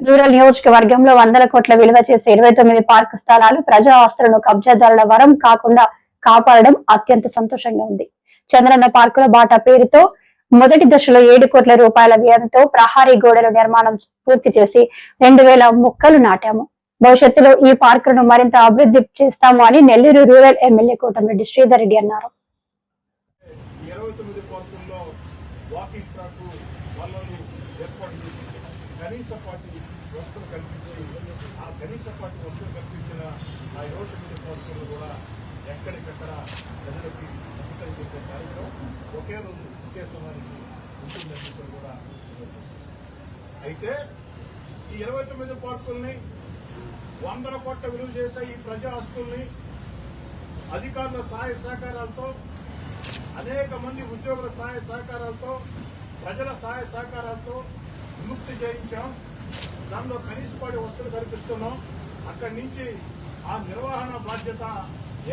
Rural నియోజకవర్గంలో వందల కోట్ల విలువ చేసే ఇరవై తొమ్మిది పార్కు స్థలాలు ప్రజా ఆస్తులను కబ్జాదారుల వరం కాకుండా కాపాడడం అత్యంత సంతోషంగా ఉంది. చంద్రన్న పార్కుల బాట పేరుతో మొదటి దశలో ఏడు కోట్ల రూపాయల వ్యయంతో ప్రహారీ గోడల నిర్మాణం పూర్తి చేసి రెండు వేల మొక్కలు నాటాము. భవిష్యత్తులో ఈ పార్కులను మరింత అభివృద్ధి చేస్తాము అని నెల్లూరు రూరల్ ఎమ్మెల్యే కోటమిరెడ్డి శ్రీధర్ రెడ్డి అన్నారు. కనీస పార్టీ పార్కుల్లో వాకింగ్ ట్రాక్ వల్లలు ఏర్పాటు చేసి కనీస పార్టీ వస్తువులు కల్పించి ఆ కనీస పార్టీ వస్తువులు కల్పించిన ఆ ఇరవై తొమ్మిది పార్కులు కూడా ఎక్కడికక్కడ ప్రజలకి అంకితం చేసే కార్యక్రమం ఒకే రోజు ఒకే సమయానికి ఉంటుందని చెప్పి కూడా అయితే ఈ ఇరవై తొమ్మిది పార్కుల్ని వందల కోట్ల విలువ చేసే ఈ ప్రజా ఆస్తుల్ని అధికారుల సహాయ సహకారాలతో అనేక మంది ఉద్యోగుల సహాయ సహకారాలతో ప్రజల సహాయ సహకారాలతో విముక్తి చేయించాం. దానిలో కనీసపాటి వస్తువులు కల్పిస్తున్నాం. అక్కడి నుంచి ఆ నిర్వహణ బాధ్యత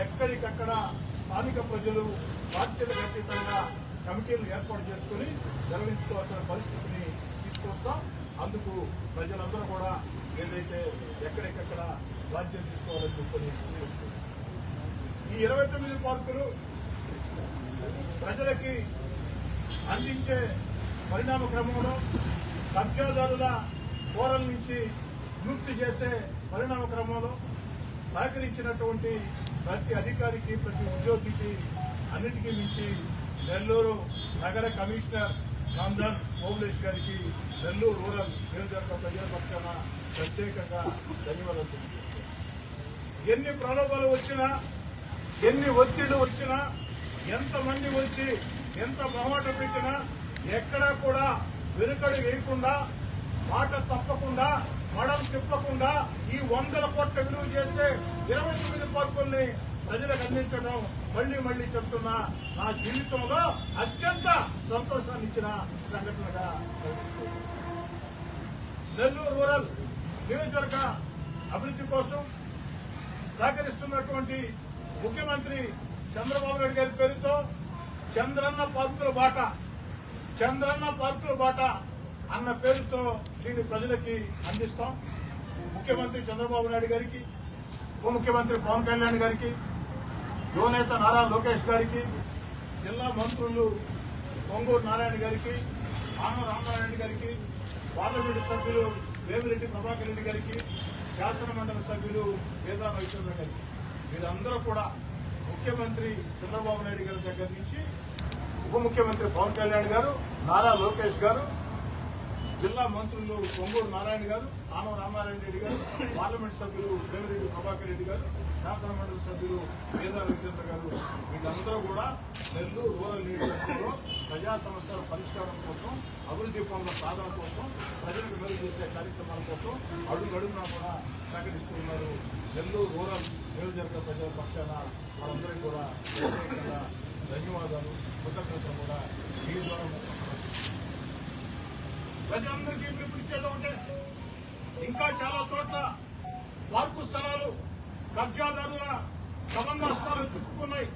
ఎక్కడికక్కడ స్థానిక ప్రజలు బాధ్యత అతీతంగా కమిటీలు ఏర్పాటు చేసుకుని నిర్వహించుకోవాల్సిన పరిస్థితిని తీసుకొస్తాం. అందుకు ప్రజలందరూ కూడా ఏదైతే ఎక్కడికక్కడ బాధ్యత తీసుకోవాలని చెప్పని ఈ ఇరవై తొమ్మిది పార్కులు ప్రజలకి అందించే పరిణామ క్రమంలో కబ్జాదారుల కోరల నుంచి విముక్తి చేసే పరిణామ క్రమంలో సహకరించినటువంటి ప్రతి అధికారికి ప్రతి ఉద్యోగికి అన్నిటికీ మించి నెల్లూరు నగర కమిషనర్ నందన్ ఓమలేష్ గారికి నెల్లూరు రూరల్ నియోజకవర్గ ప్రజల పక్షాన ప్రత్యేకంగా ధన్యవాదాలు తెలియజేస్తున్నాను. ఎన్ని ప్రలోభాలు వచ్చినా ఎన్ని ఒత్తిళ్ళు వచ్చినా ఎంతమంది వచ్చి ఎంత మొహమాట పెట్టినా ఎక్కడా కూడా వెనుకడు వేయకుండా మాట తప్పకుండా మడం తిప్పకుండా ఈ వందల కోట్ల విలువ చేసే ఇరవై తొమ్మిది పార్కుల్ని ప్రజలకు అందించడం మళ్ళీ మళ్ళీ చెప్తున్నా. నా జీవితంలో అత్యంత సంతోషాన్ని ఇచ్చిన సంఘటనగా నెల్లూరు రూరల్ నియోజకవర్గ అభివృద్ధి కోసం సహకరిస్తున్నటువంటి ముఖ్యమంత్రి చంద్రబాబు నాయుడు గారి పేరుతో చంద్రన్న పార్కుల బాట చంద్రన్న పార్కుల బాట అన్న పేరుతో దీన్ని ప్రజలకి అందిస్తాం. ముఖ్యమంత్రి చంద్రబాబు నాయుడు గారికి ఉప ముఖ్యమంత్రి పవన్ కళ్యాణ్ గారికి యువనేత నారా లోకేష్ గారికి జిల్లా మంత్రులు పొంగూరు నారాయణ గారికి ఆనవ రామనారాయణ గారికి పార్లమెంటు సభ్యులు వేమిరెడ్డి ప్రభాకర్ రెడ్డి గారికి శాసనమండలి సభ్యులు వేదా రవిచంద్ర గారికి. వీరందరూ కూడా ముఖ్యమంత్రి చంద్రబాబు నాయుడు గారి దగ్గర నుంచి ఉప ముఖ్యమంత్రి పవన్ కళ్యాణ్ గారు నారా లోకేష్ గారు జిల్లా మంత్రులు పొంగూరు నారాయణ గారు ఆనవ రామారాయణ రెడ్డి గారు పార్లమెంట్ సభ్యులు వేమిరెడ్డి ప్రభాకర్ రెడ్డి గారు శాసన మండలి సభ్యులు మేధా రవిచంద్ర గారు. వీళ్ళందరూ కూడా నెల్లూరు రూరల్ నియోజకవర్గంలో ప్రజా సమస్యల పరిష్కారం కోసం అభివృద్ధి పనుల సాధన కోసం ప్రజలకు మేలు చేసే కార్యక్రమాల కోసం అడుగడుగునా కూడా సహకరిస్తున్నారు నెల్లూరు రూరల్ నియోజకవర్గ ప్రజల పక్షాన వాళ్ళందరికీ కూడా ప్రత్యేకంగా ధన్యవాదాలు కృతజ్ఞతలు కూడా. ఈ ద్వారా ప్రజలందరికీ పిలుపునిచ్చేది ఒకటే. ఇంకా చాలా చోట్ల పార్కు స్థలాలు కబ్జాదారుల కబంధాస్తాలు చిక్కుకున్నాయి.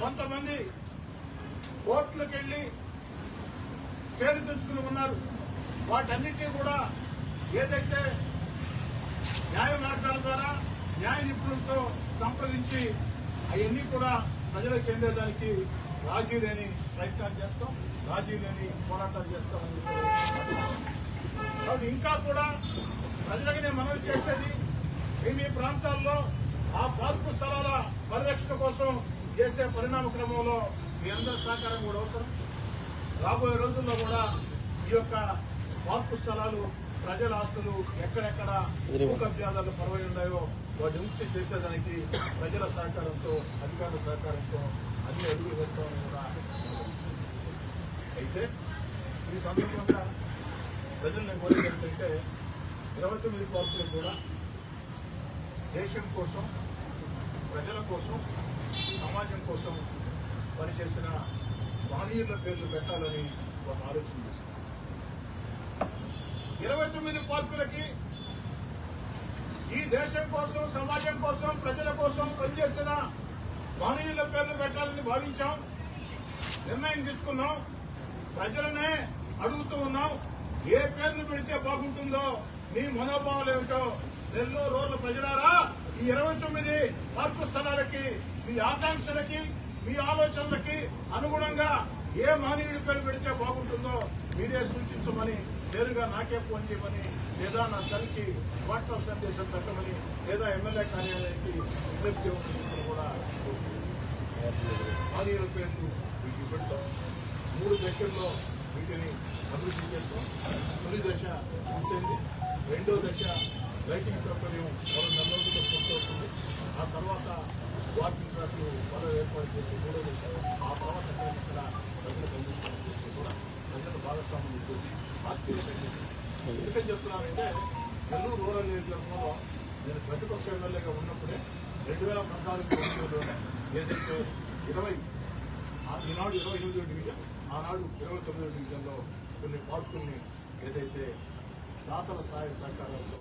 కొంతమంది కోర్టులకు వెళ్ళి స్టేలు తీసుకుని ఉన్నారు. వాటన్నిటినీ కూడా ఏదైతే న్యాయ మార్గాల ద్వారా న్యాయ నిపుణులతో సంప్రదించి అవన్నీ కూడా ప్రజలకు చెందేదానికి రాజీ లేని ప్రయత్నాలు చేస్తాం. రాజీ లేని పోరాటాలు చేస్తామని చెప్పి కాబట్టి ఇంకా కూడా ప్రజలకు నేను మనవి చేసేది మీ మీ ప్రాంతాల్లో ఆ పార్కు స్థలాల పరిరక్షణ కోసం చేసే పరిణామ క్రమంలో మీ అందరి సహకారం కూడా అవసరం. రాబోయే రోజుల్లో కూడా ఈ యొక్క పార్కు స్థలాలు ప్రజల ఆస్తులు ఎక్కడెక్కడ భూ కబ్జాదారులు పరవై ఉన్నాయో వాటి విముక్తి చేసేదానికి ప్రజల సహకారంతో అధికారుల సహకారంతో అన్ని అడుగులు వేస్తామని కూడా అయితే ఈ సందర్భంగా ప్రజలు నేను కోరేది ఏంటంటే ఇరవై తొమ్మిది పార్కులు కూడా దేశం కోసం ప్రజల కోసం సమాజం కోసం పనిచేసిన మహనీయుల పేర్లు పెట్టాలని ఒక ఆలోచన చేశారు ఇరవై తొమ్మిది పార్కులకి ఈ దేశం కోసం సమాజం కోసం ప్రజల కోసం పనిచేసిన మహనీయుల పేర్లు పెట్టాలని భావించాం నిర్ణయం తీసుకున్నాం ప్రజలనే అడుగుతూ ఉన్నాం. ఏ పేర్లు పెడితే బాగుంటుందో మీ మనోభావాలు ఏమిటో నెల్లూరు రోజుల ప్రజలారా ఈ ఇరవై తొమ్మిది పార్కు స్థలాలకి మీ ఆకాంక్షలకి మీ ఆలోచనలకి అనుగుణంగా ఏ మానవుడి పేరు పెడితే బాగుంటుందో మీరే సూచించమని నేరుగా నాకే ఫోన్ చేయమని లేదా నా సెల్కి వాట్సాప్ సందేశం పెట్టమని లేదా ఎమ్మెల్యే కార్యాలయానికి విజ్ఞప్తి కూడా మానవుల పేర్లు వీటికి పెడతాం. మూడు దశల్లో వీటిని అభివృద్ధి చేస్తాం. తొలి దశ ఉంటుంది రెండో దశ లైటింగ్ సౌకర్యం మరో నెల రోజుల్లో పూర్తవుతుంది ఆ తర్వాత వాకింగ్ ట్రాక్లు మరో ఏర్పాటు చేసి మూడో దశ ఆ తర్వాత ఇక్కడ ప్రజలకు అందిస్తామని చేసి కూడా ప్రజల భాగస్వామ్యం చేసి ఎందుకని చెప్తున్నానంటే నెల్లూరు రూరల్ నియోజకవర్గంలో నేను ప్రతిపక్ష ఎమ్మెల్యేగా ఉన్నప్పుడే రెండు వేల పద్నాలుగు ఎన్నికల్లోనే ఏదైతే ఇరవై ఈనాడు ఇరవై ఎనిమిదో డివిజన్ ఆనాడు ఇరవై తొమ్మిదో డివిజన్లో కొన్ని పార్కుల్ని ఏదైతే దాతల సహాయ సహకారాలతో